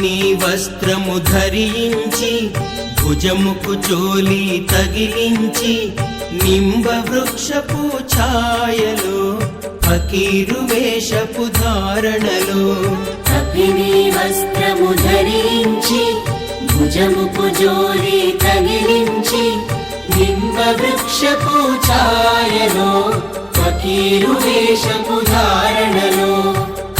నీ వస్త్రము ధరించి భుజముకు చోలి తగిలించి నింబ వృక్షపు ఛాయలో ఫకీరు వేషపు ధారణలో. కపిని వస్త్రము ధరించి భుజముకు జోలి తగిలించి నింబ వృక్షపు ఛాయలో ఫకీరు వేషపు ధారణలో.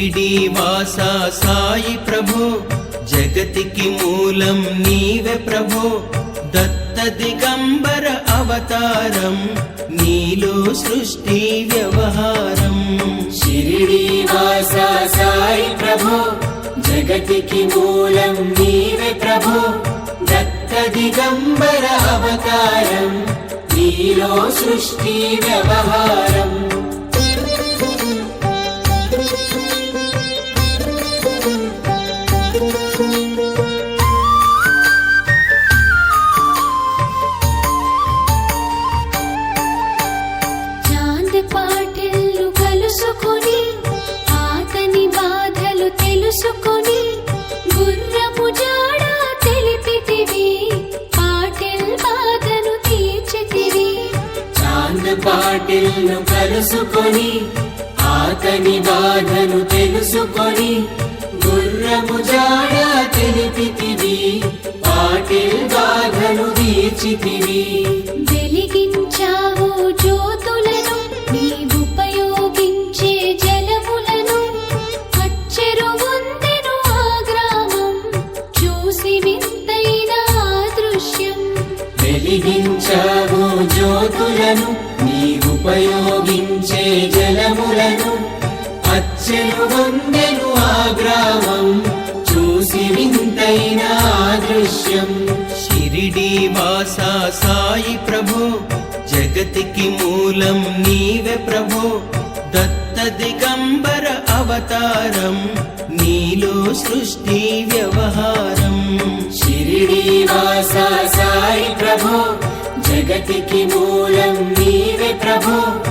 షిరిడి వాస సాయి ప్రభో? జగతికి మూలం నీవే ప్రభో. దత్త దిగంబర అవతారం నీలో సృష్టి వ్యవహారం. షిరిడి వాస సాయి ప్రభు జగతికి మూలం నీవే ప్రభు. దత్త దిగంబర అవతారం నీలో సృష్టి వ్యవహారం. బాటిల్ను కలుసుకొని ఆతని బాధను తెలుసుకొని గుర్రము జాడ తెలిపితివి పాటిల్ బాధను తీర్చితివి. అచ్చెను వందెను ఆ గ్రామం. చూసి వింతైన దృశ్యం. షిరిడి వాస సాయి ప్రభో జగతికి మూలం నీవే ప్రభో. దత్త దిగంబర అవతారం నీలో సృష్టి వ్యవహారం. షిరిడి వాస సాయి ప్రభు జగతికి మూలం నీవే ప్రభు.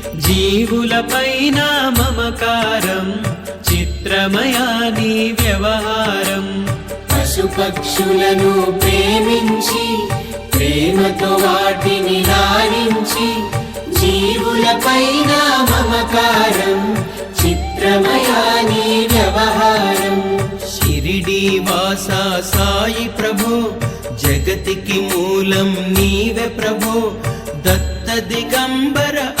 జీవులపైన మమకారం చిత్రమయాని వ్యవహారం. పశుపక్షులను ప్రేమించి ప్రేమతో వాటిని లాలించి జీవులపైన మమకారం చిత్రమయాని వ్యవహారం. షిరిడి వాసా సాయి ప్రభో జగతికి మూలం నీవే ప్రభో. దత్త దిగంబర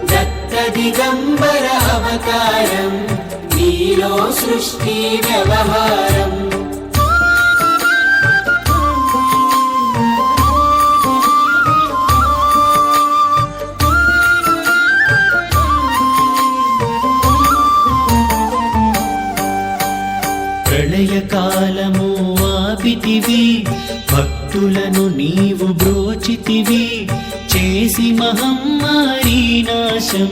దత్త దిగంబర అవతారం నీలో సృష్టి వ్యవహారం. ప్రళయకాలము ఆపితివి భక్తులను నీవు బ్రోచితివి చేసి మహమ్మారి నాశం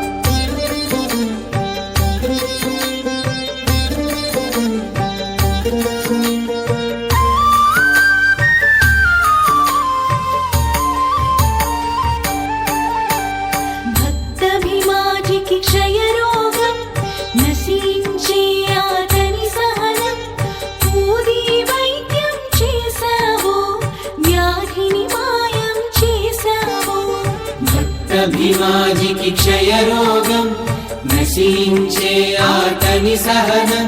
భక్తభిమాజికి క్షయరోగం నశించే ఆతని సహనం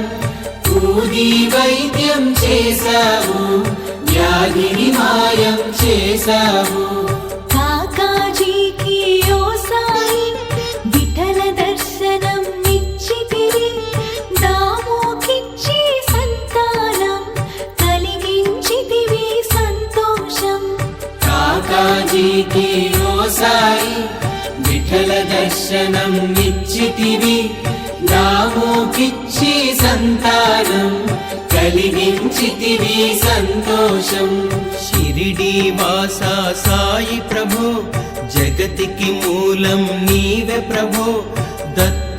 ఊది వైద్యం చేశావు వ్యాధిని మాయం చేశావు కాకాజీకి ఓ సాయి విఠల దర్శనం ఇచ్చితివి దామోకిచ్చి సంతానం కలిగించితివి సంతోషం. కాకాజీకి ఓ సాయి విఠల దర్శనం ఇచ్చితివి నామోకిచ్చి సంతానం కలిగించితివి సంతోషం. షిరిడి వాసా సాయి ప్రభో జగతికి మూలం నీవే ప్రభో. దత్త